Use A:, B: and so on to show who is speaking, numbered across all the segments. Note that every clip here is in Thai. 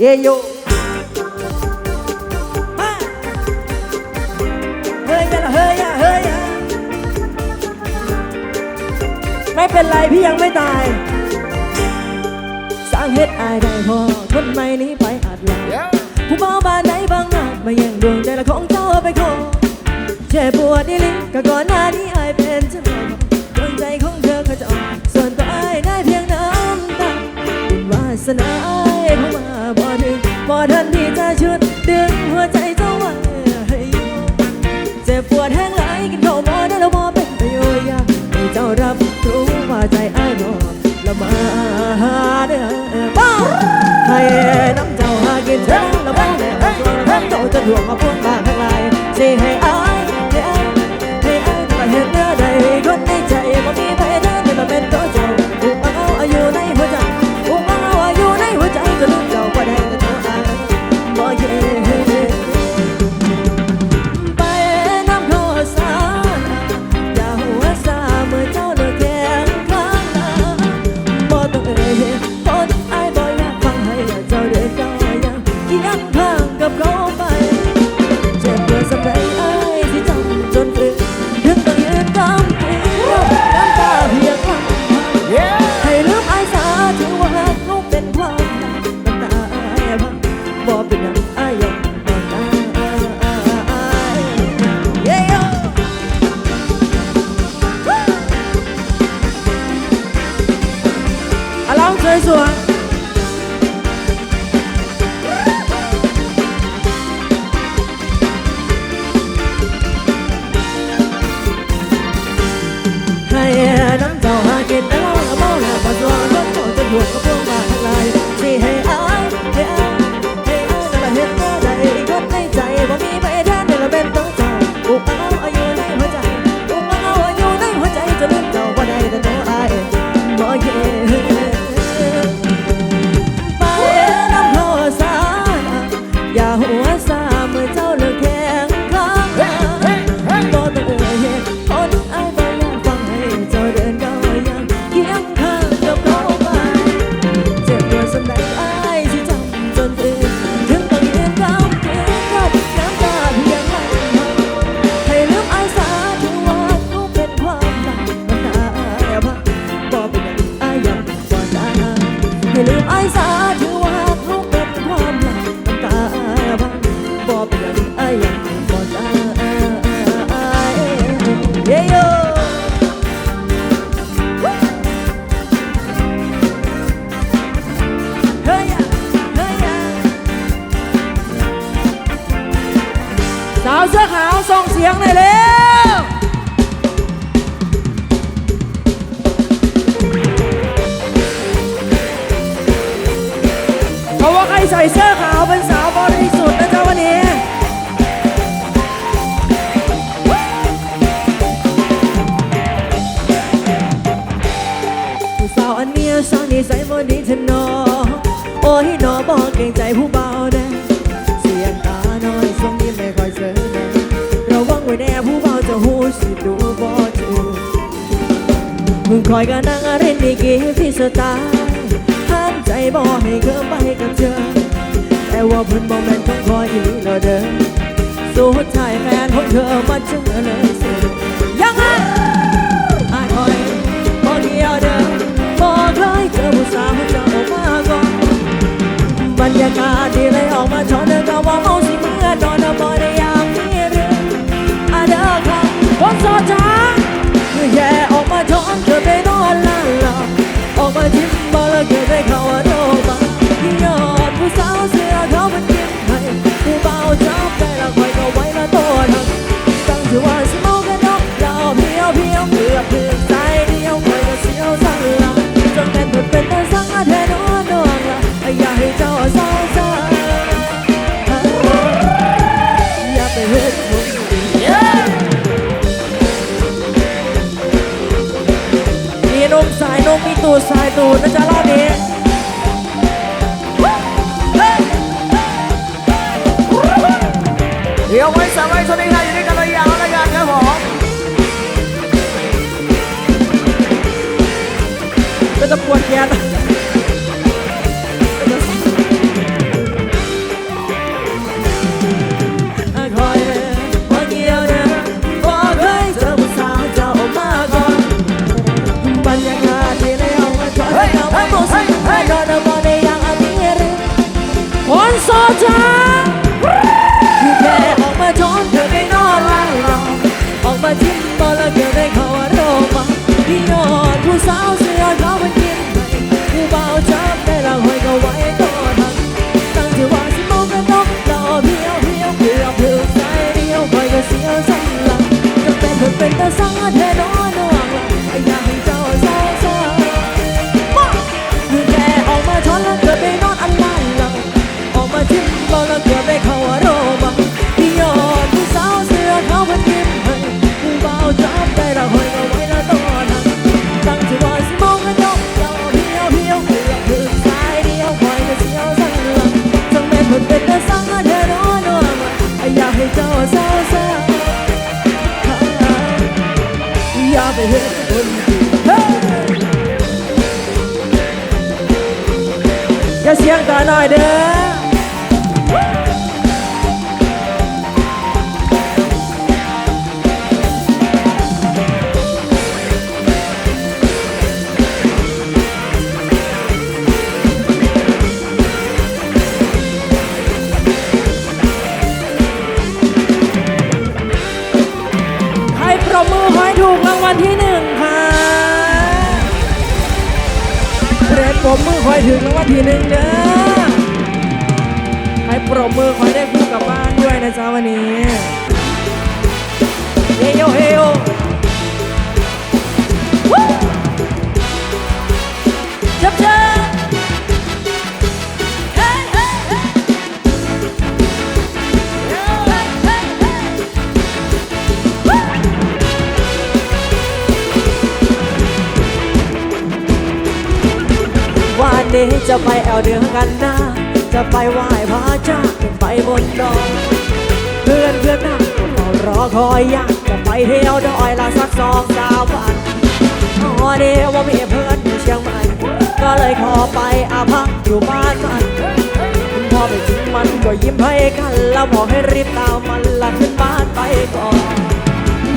A: เยโยมาเฮ้ยล่ะเฮ้ยเฮ้ยไม่เป็นไรพี่ยังไม่ตาย สร้างเฮ็ดอายได้พอคนใหม่นี้ไปอาจลาผู้บ่าวบ้านไหนบางนามาแย่งดวงใจละของเจ้าไปขอเจ็บปวดนี่ลิก็ก่อนหน้านี้อายเป็นเจ้าของดวงใจของเธอเขาจะออกส่วนตัวอายได้เพียงน้ำตาบุญวาสนา ทันที่จะชุดดึงหัวใจเจ้าไว้ให้อยู่เจ็บปวดแห้งไหลายกินข้าวบ่ได้แล้วบ่เป็นประโยชน์อยากให้เจ้ารับรู้ว่าใจอายบ่ละมาหาเด้อบ้าให้น้ำเจ้าหากินเท่าละบ้าแน่ให้เจ้าจะดวงมาพุ่งมาข้างในสิให้อา ร้ ใครใส่เสื้อขาวเป็นสาวบริสุทธิ์นะจ๊ะวันนี้ผู้สาวอันเมียสาวนี่ใส่โมดีเทนอโอ้ยนอบอกเกรงใจผู้เบาแน่เสียงตาน้อยทรงนี้ไม่ค่อยเสนอระวังไว้แน่ผู้เบาจะหูสิดูบ่จืดมึงคอยกันนั่งเรนดีกีพี่สตล์ห้า ใจบ่ให้เกินไปกับเธอ แต่ว่าเพิ่นบ่แม่นต้องคอยอีหลีแล้วเด้อสุดท้ายแฟนของเธอมาเจอเลยสิยังไงอายคอยพอเดียวเดิมพอเคยเจอผู้สาวจะออกมาก่อนบรรยากาศดีเลยออกมาชอนเดินก็ว่าเมาสิเมื่อนอนบ่ได้อยากมีเรื่องอาเด้อค่ะคนโสดจ้า ออกมาจิ้มบ่แล้วเกิดไตูดสายตูดนะจ๊ะรอบนี้เดี๋ยวไว้สามไว้สวัสดีค่ะอยู่ด้วยกันเลยยาวแล้วกันครับผมก็จะปวดแขน โซจ้าคือแค่ออกมาช้อนเธอได้นอนหลับหลับออกมาจิ้มบอลแล้วเธอได้เข้าอารมณ์มาพี่ยอดผู้สาวเสื้อขาวมันกินให้ผู้เบาจับได้ละหอยก็ไว้ก็ทันตั้งที่ว่าสิมองกันนกเราเพียวเพียวเพื่อเพื่อใจเดียวคอยก็เสียวสันหลังจะเป็นเพื่อเป็นตาสังเธอ สียงกันหน่อยเด้อให้ปรบมือขอให้ถูกรางวัลที่หนึ่งค่ะเรดปรบมือขอให้ถึงรางวัลที่หนึ่งเด้อให้ปร บมือขอให้ได้คู่กลับบ้านด้วยนะจ๊ะวันนี้ เฮโยเฮโยจับเจอเฮ้เฮ้เฮ้เฮ้เฮ้เฮ้เฮ้วันนี้จะไปแอวเดืองกันนะจะไปไหว้พระเจ้า นดอยเพื่อนเพื่อนนั่งก็รอคอยอยากจะไปเที่ยวดอยละสักสองสามวันอ๋อเดียวว่ามีเพื่อนอยู่เชียงใหม่ก็เลยขอไปอาพักอยู่บ้านมันคุณพ่อไปถึงมันก็ยิ้มให้กันแล้วบอกให้รีบตามมันละขึ้นบ้านไปก่อน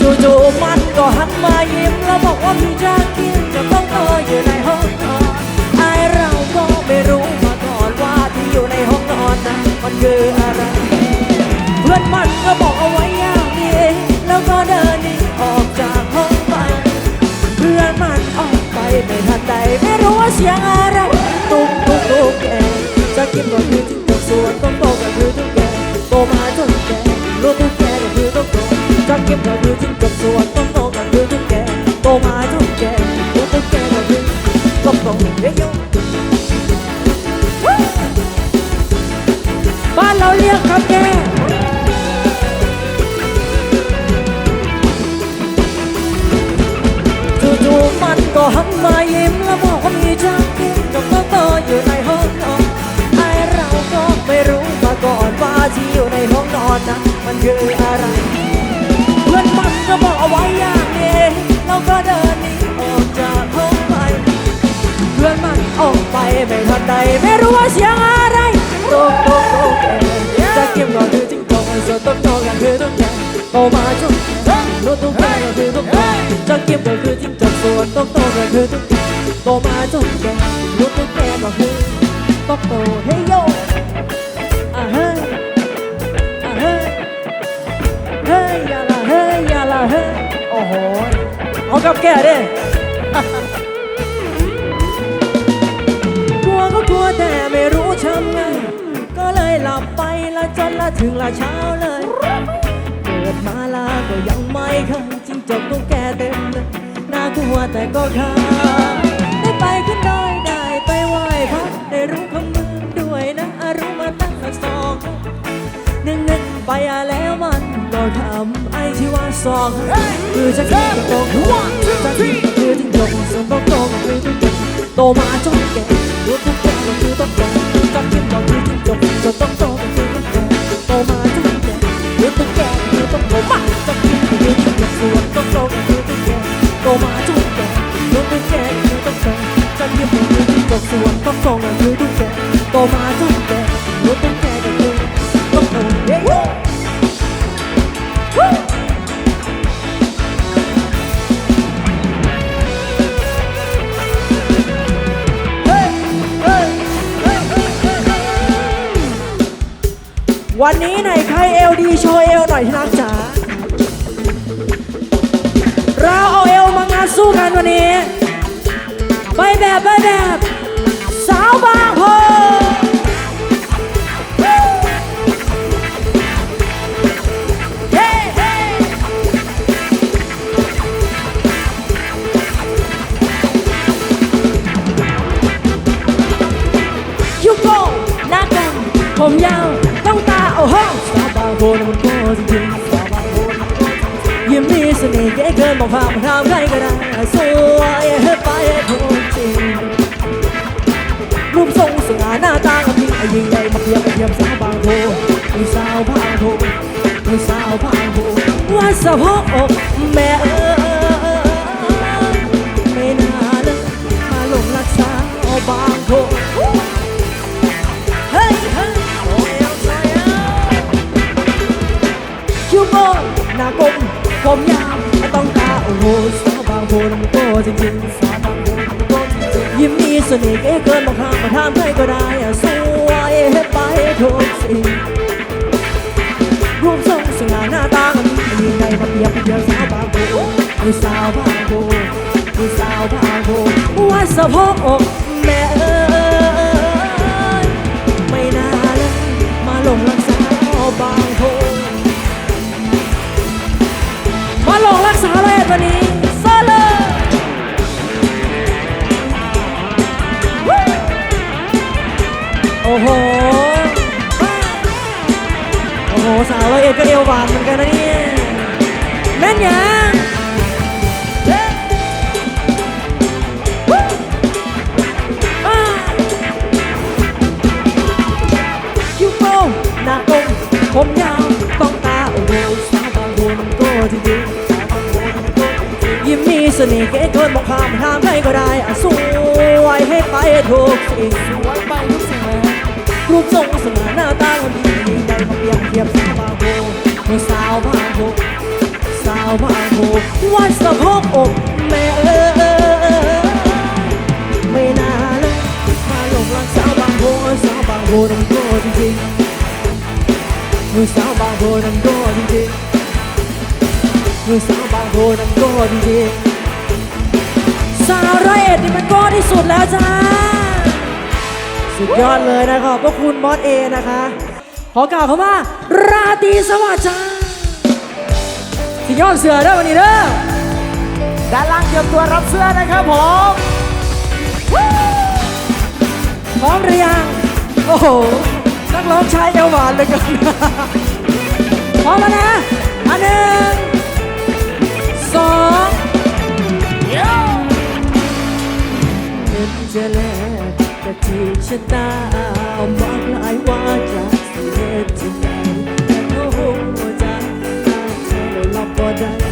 A: จู่ๆมันก็หันมายิ้มแล้วบอกว่าพี่จะกินจะต้องรออยู่ในห้องนอนไอเราก็ไม่รู้มาก่อนว่าที่อยู่ในห้องนอนนั้น มันคืออะไร เพื่อนมันก็บอกเอาไว้อย่างนี้ แล้วก็เดินหนีออกจากห้องไป เพื่อนมันออกไปไม่ทันใดไม่รู้ว่าเสียงอะไร ตุ๊กตุ๊กตุ๊กแกจะกินก็คือจิ้งจกส่วนต้องโตก็คือตุ๊กแกโตมาจนแกรู้ตุ๊กแกก็คือตุ๊กโตจะกินก็คือจิ้งจกส่วนต้องโตก็คือตุ๊กแกโตมาจนแกรู้ตุ๊กแกก็คือตุ๊กโตเฮ้ยโก็หันมายิ้มแล้วบอกว่ามีจักกินกับโตๆอยู่ในห้องนอนไอเราก็ไม่รู้มาก่อนว่าที่อยู่ในห้องนอนนั้นมันคืออะไร เพื่อนมันก็บอกเอาไว้อย่างนี้แล้วก็เดินหนีออกจากห้องไป เพื่อนมันออกไปไม่ทันใดไม่รู้ว่าเสียงอะไรโตโตโตแกจะเก็บก็คือจิ้งจกส่วนโตโตก็คือตุ๊กแกโตมาจน ตุกแกก็คือตุกแกจะเก็บก็คือจิ้งจกส่วนโตโตก็คือตุกโตมาจนแกรู้ตุ๊กแกก็คือโตโตเฮ้ยโยอะเฮ้ยอะเฮ้ยเฮ้ยอย่าละเฮ้ยอย่าละเฮ้ยโอ้โหเอากับแกดิกลัวก็กลัวแต่ไม่รู้ทำไงก็เลยหลับไปละจนละถึงละเช้าเลย มาลาก็ยังไม่เคยจิงจกตุ๊กแกเต็มเลยน่ากลัวแต่ก็ข้าได้ไปขึ้นดอยได้ไปไหว้พระได้รู้คำมือด้วยนะอรู้มาตั้งแต่สองนึกนึกๆไปอะแล้วมันก็ทำไอ้ที่ว่าสองคือจะกินก็โตจะกินคือจิงจกส่วนโตโตก็คือตุ๊กแกโตมาจนแก่รู้ทุกอย่างก็คือต้องแก่จำกินก็คือจิ้งจกจนต้องโตก็คือต้องแก่โตมาจนแก่รู้ทุกแก่ก็คือ ต้องโตมาจำกินก็คืองจกส่วนต้องโตก็คือต้องแก่โตมาจนแก่รู้ทุกแก่ก็คือต้องโตจำกินก็คือจิ้งจกส่วนต้องโตก็คือต้องแก่โตมาจนแก่รู้ทุกแก่ก็คือต้องโตเฮ้ย Woo! เฮ้ยเฮ้ยเฮ้ยเฮ้ยเฮ้ยวันนี้ไหนใครเอลดีโชว์เอลหน่อยที่รักจ๋า ไปาวบางโพมีสาวบางโพว่าสะโพกอกแม่เออไม่น่าเลยมาหลงรักสาวบางโพเฮ้ยเฮ้ยโอ้ยเอาใจเอาคิวโบหน้ากลมผมยาวต้องตาโอ้โหสาวบางโพน้ำโตจริงๆสาวบางโพน้ำโตจริงๆยิ้มมีเสน่ห์เก๋เกินมาห้ามาทำให้ก็ได้สวยให้ไปทุกสิ่ง มียิ่งใหญ่มาเปียบเทียบสาวบางโพมีสาวบางโพมีสาวบางโพว่าสะโพกอกแม่เอ้ยไม่น่าเลยมาหลงรักสาวบางโพมาลงรักษาวเลยวันนี้โซโลโอ้โหโอ้โหสาวร้อยเอ็ดก็เอวหวานเหมือนกันนะเนี่ย ให้ไปทุกสิ่งสวยไปทุกสิ่งเลยรูปทรงสง่าหน้าตาก็ดียิ่งใหญ่มาเปรียบเทียบสาวบางโพเมื่อสาวบางโพสาวบางโพวัดสะโพกอกแม่เอ้ยไม่น่าเลยมาหลงรักสาวบางโพสาวบางโพน้ำโตจริงๆเมื่อสาวบางโพน้ำโตจริงๆเมื่อสาวบางโพน้ำโตจริงๆ สาวร้อยเอ็ดนี่มันโก้ที่สุดแล้วจ้า สุดยอดเลยนะครับขอบคุณบอสเอนะคะ ขอกล่าวคำว่า ราตรีสวัสดิ์จ้าสุดยอดเสือเด้อวันนี้เด้อ
B: ด้านล่างเตรียมตัวรับเสื้อนะครับผม
A: พร้อมหรือยังโอ้โหนักร้องชายเอวหวานเลยกันพร้อมแล้วนะอันหนึ่งสองเห็น จะแลกแต่ที่ชะตาบอกหลายว่าจะสิเหตุที่ใดแต่เขาหัวใจถ้าเธอได้รับบ่ได้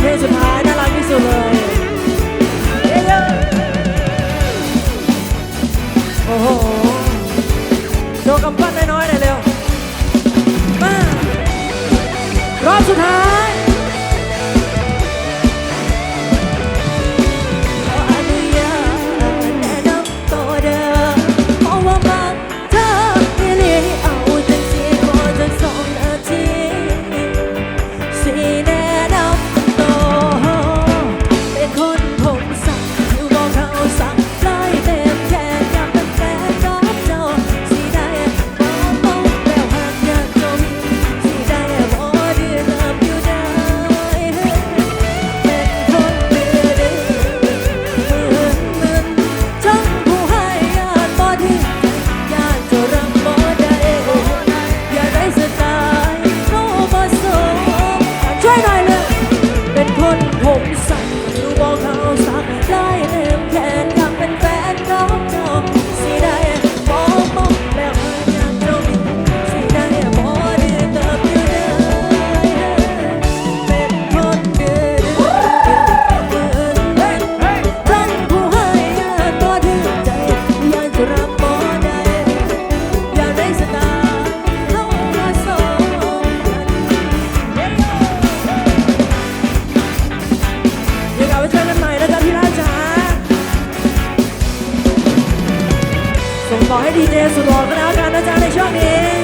A: เพลงสุดท้ายน่ารักที่สุดเลยเย้โอ้โหโชว์กำปั้นน้อยๆหน่อยเร็วมารอบสุดท้าย Oh, ele desce o dobra, a cada tchau deixa.